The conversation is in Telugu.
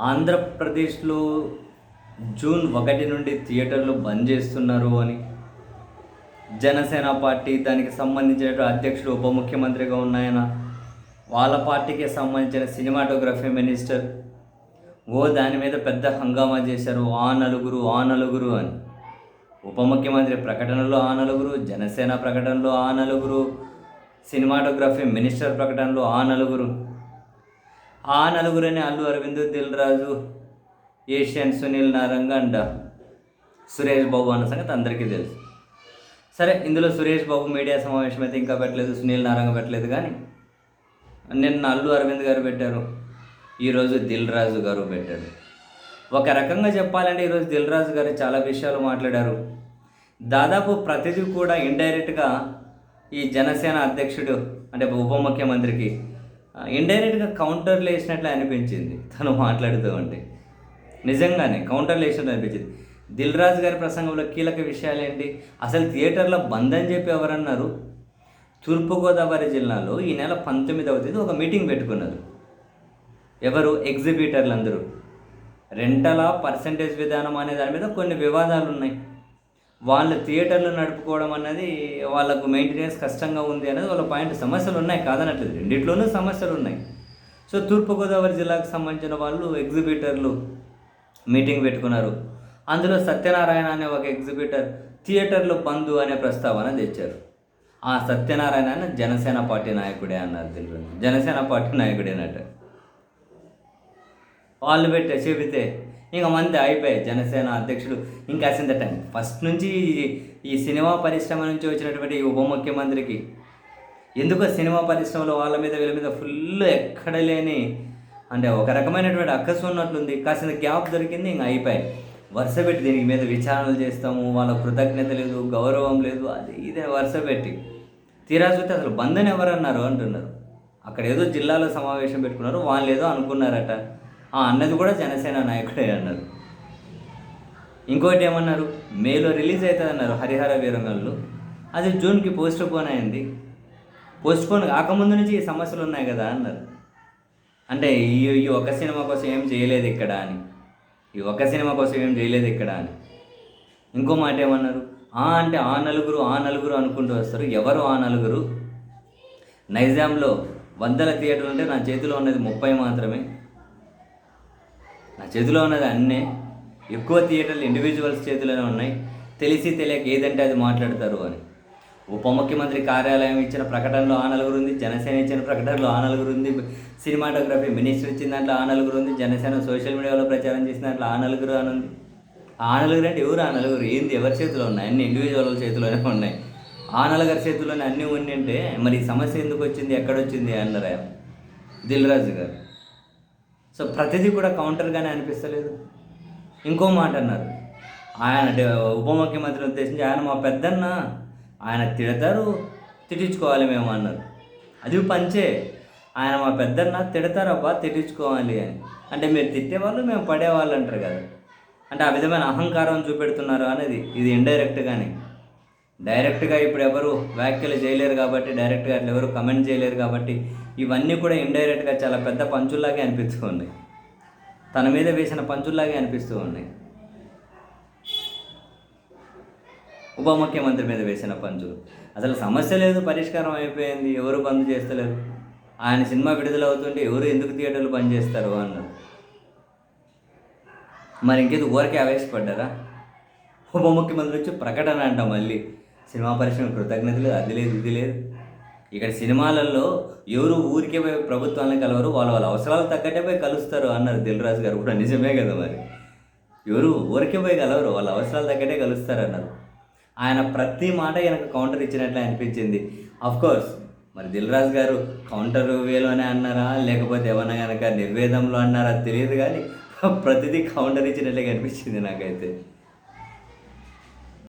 ఆంధ్రప్రదేశ్లో జూన్ ఒకటి నుండి థియేటర్లు బంద్ చేస్తున్నారు అని జనసేన పార్టీ దానికి సంబంధించిన అధ్యక్షుడు ఉప ముఖ్యమంత్రిగా ఉన్నాయన. వాళ్ళ పార్టీకి సంబంధించిన సినిమాటోగ్రఫీ మినిస్టర్ ఓ దాని మీద పెద్ద హంగామా చేశారు. ఆ నలుగురు ఆ నలుగురు అని. ఉప ముఖ్యమంత్రి ప్రకటనలో ఆ నలుగురు జనసేన ప్రకటనలో ఆ నలుగురు సినిమాటోగ్రఫీ మినిస్టర్ ప్రకటనలో ఆ నలుగురు. ఆ నలుగురనే అల్లు అరవింద్ దిల్ రాజు ఏషియన్ సునీల్ నారంగ అండ్ సురేష్ బాబు అన్న సంగతి అందరికీ తెలుసు. సరే ఇందులో సురేష్ బాబు మీడియా సమావేశం అయితే ఇంకా పెట్టలేదు సునీల్ నారంగ పెట్టలేదు కానీ నిన్న అల్లు అరవింద్ గారు పెట్టారు ఈరోజు దిల్ రాజు గారు పెట్టారు. ఒక రకంగా చెప్పాలంటే ఈరోజు దిల్ రాజు గారు చాలా విషయాలు మాట్లాడారు. దాదాపు ప్రతిదీ కూడా ఇండైరెక్ట్గా ఈ జనసేన అధ్యక్షుడు అంటే ఉప ముఖ్యమంత్రికి ఇండైరెక్ట్గా కౌంటర్లు వేసినట్లు అనిపించింది తను మాట్లాడుతూ ఉంటే. నిజంగానే కౌంటర్లు వేసినట్లు అనిపించింది. దిల్ రాజు గారి ప్రసంగంలో కీలక విషయాలు ఏంటి అసలు థియేటర్లో బంద్ అని చెప్పి ఎవరన్నారు? తూర్పుగోదావరి జిల్లాలో ఈ నెల పంతొమ్మిదవ తేదీ ఒక మీటింగ్ పెట్టుకున్నారు. ఎవరు? ఎగ్జిబిటర్లు అందరూ రెంటల పర్సంటేజ్ విధానం అనే దాని మీద కొన్ని వివాదాలు ఉన్నాయి వాళ్ళు థియేటర్లు నడుపుకోవడం అన్నది వాళ్ళకు మెయింటెనెన్స్ కష్టంగా ఉంది అనేది వాళ్ళ పాయింట్. సమస్యలు ఉన్నాయి కాదనట్లేదు. రెండిట్లోనూ సమస్యలు ఉన్నాయి. సో తూర్పుగోదావరి జిల్లాకు సంబంధించిన వాళ్ళు ఎగ్జిబిటర్లు మీటింగ్ పెట్టుకున్నారు. అందులో సత్యనారాయణ అనే ఒక ఎగ్జిబిటర్ థియేటర్లు పందు అనే ప్రస్తావన తెచ్చారు. ఆ సత్యనారాయణ అన్న జనసేన పార్టీ నాయకుడే అన్నారు దీనిలో జనసేన పార్టీ నాయకుడేనట. వాళ్ళు పెట్టే చెబితే ఇంకా మంది అయిపోయాయి. జనసేన అధ్యక్షుడు ఇంకా అసింద టైం ఫస్ట్ నుంచి ఈ- సినిమా పరిశ్రమ నుంచి వచ్చినటువంటి ఉప ముఖ్యమంత్రికి ఎందుకో సినిమా పరిశ్రమలో వాళ్ళ మీద వీళ్ళ మీద ఫుల్ ఎక్కడ లేని అంటే ఒక రకమైనటువంటి అక్కసు ఉన్నట్లుంది. కాసిన గ్యాప్ దొరికింది ఇంకా అయిపోయాయి. వరుస పెట్టి దీనికి మీద విచారణలు చేస్తాము. వాళ్ళ కృతజ్ఞత లేదు గౌరవం లేదు అది ఇదే వరుస పెట్టి. తీరా చూస్తే అసలు బంధన్ ఎవరన్నారు అంటున్నారు. అక్కడ ఏదో జిల్లాలో సమావేశం పెట్టుకున్నారు వాళ్ళు ఏదో అనుకున్నారట. అన్నది కూడా జనసేన నాయకుడే అన్నారు. ఇంకోటి ఏమన్నారు? మేలో రిలీజ్ అవుతుంది అన్నారు హరిహర వీరంగంలో అది జూన్కి పోస్ట్ పోన్ అయింది. పోస్ట్ పోన్ కాకముందు నుంచి ఈ సమస్యలు ఉన్నాయి కదా అన్నారు. అంటే ఈ ఈ ఒక సినిమా కోసం ఏం చేయలేదు ఇక్కడ అని. ఈ ఒక సినిమా కోసం ఏం చేయలేదు ఇక్కడ అని. ఇంకో మాట ఏమన్నారు? ఆ అంటే ఆ నలుగురు ఆ నలుగురు అనుకుంటూ వస్తారు. ఎవరు ఆ నలుగురు? నైజాంలో వందల థియేటర్లు ఉంటే నా చేతిలో ఉన్నది ముప్పై మాత్రమే. నా చేతిలో ఉన్నది అన్నే. ఎక్కువ థియేటర్లు ఇండివిజువల్స్ చేతిలోనే ఉన్నాయి. తెలిసి తెలియక ఏదంటే అది మాట్లాడతారు అని. ఉప ముఖ్యమంత్రి కార్యాలయం ఇచ్చిన ప్రకటనలో ఆ నలుగురు ఉంది జనసేన ఇచ్చిన ప్రకటనలో ఆ నలుగురు ఉంది సినిమాటోగ్రఫీ మినిస్టర్ ఇచ్చిన దాంట్లో ఆ నలుగురు ఉంది జనసేన సోషల్ మీడియాలో ప్రచారం చేసిన దాంట్లో ఆ నలుగురు అని ఉంది. ఆ నలుగురు అంటే ఎవరు ఆ నలుగురు? ఏంది? ఎవరి చేతిలో ఉన్నాయి? అన్ని ఇండివిజువల్ చేతిలోనే ఉన్నాయి. ఆ నలుగురి చేతిలోనే అన్నీ ఉండి అంటే మరి సమస్య ఎందుకు వచ్చింది? ఎక్కడొచ్చింది అన్నారా దిల్ రాజు గారు. సో ప్రతిదీ కూడా కౌంటర్గానే అనిపిస్తలేదు. ఇంకో మాట అన్నారు. ఆయన ఉప ముఖ్యమంత్రిని ఉద్దేశించి ఆయన మా పెద్దన్న ఆయన తిడతారు తిట్టించుకోవాలి మేము అన్నారు. అది పంచే. ఆయన మా పెద్దన్న తిడతారబ్బా తిట్టించుకోవాలి అని. అంటే మీరు తిట్టేవాళ్ళు మేము పడేవాళ్ళు అంటారు కదా. అంటే ఆ విధమైన అహంకారం చూపెడుతున్నారు అనేది ఇది ఇండైరెక్ట్గానే డైరెక్ట్గా ఇప్పుడు ఎవరు వ్యాఖ్యలు చేయలేరు కాబట్టి డైరెక్ట్గా అట్లా ఎవరు కమెంట్ చేయలేరు కాబట్టి ఇవన్నీ కూడా ఇండైరెక్ట్గా చాలా పెద్ద పంచుల్లాగే అనిపిస్తూ ఉన్నాయి తన మీద వేసిన పంచుల్లాగే అనిపిస్తూ ఉన్నాయి ఉప ముఖ్యమంత్రి మీద వేసిన పంచులు అసలు సమస్య లేదు పరిష్కారం అయిపోయింది ఎవరు బంద్ చేస్తలేరు. ఆయన సినిమా విడుదల అవుతుంటే ఎవరు ఎందుకు థియేటర్లు బంద్ చేస్తారు అన్నారు. మరి ఇంకేది ఊరికే ఆవేశపడ్డారా? ఉప ముఖ్యమంత్రి వచ్చి ప్రకటన అంట మళ్ళీ. సినిమా పరిశ్రమ కృతజ్ఞతలు అది లేదు ఇది లేదు. ఇక్కడ సినిమాలలో ఎవరు ఊరికే పోయి ప్రభుత్వాన్ని కలవరు వాళ్ళ వాళ్ళ అవసరాలు తగ్గట్టే పోయి కలుస్తారు అన్నారు దిల్రాజు గారు కూడా. నిజమే కదా మరి. ఎవరు ఊరికే పోయి కలవరు వాళ్ళ అవసరాలు తగ్గట్టే కలుస్తారు అన్నారు. ఆయన ప్రతి మాట ఈయనకు కౌంటర్ ఇచ్చినట్లు అనిపించింది. కోర్స్ మరి దిల్రాజు గారు కౌంటర్ వేలోనే అన్నారా లేకపోతే ఏమన్నా కనుక నిర్వేదంలో అన్నారా తెలియదు కానీ ప్రతిదీ కౌంటర్ ఇచ్చినట్లే కనిపించింది నాకైతే.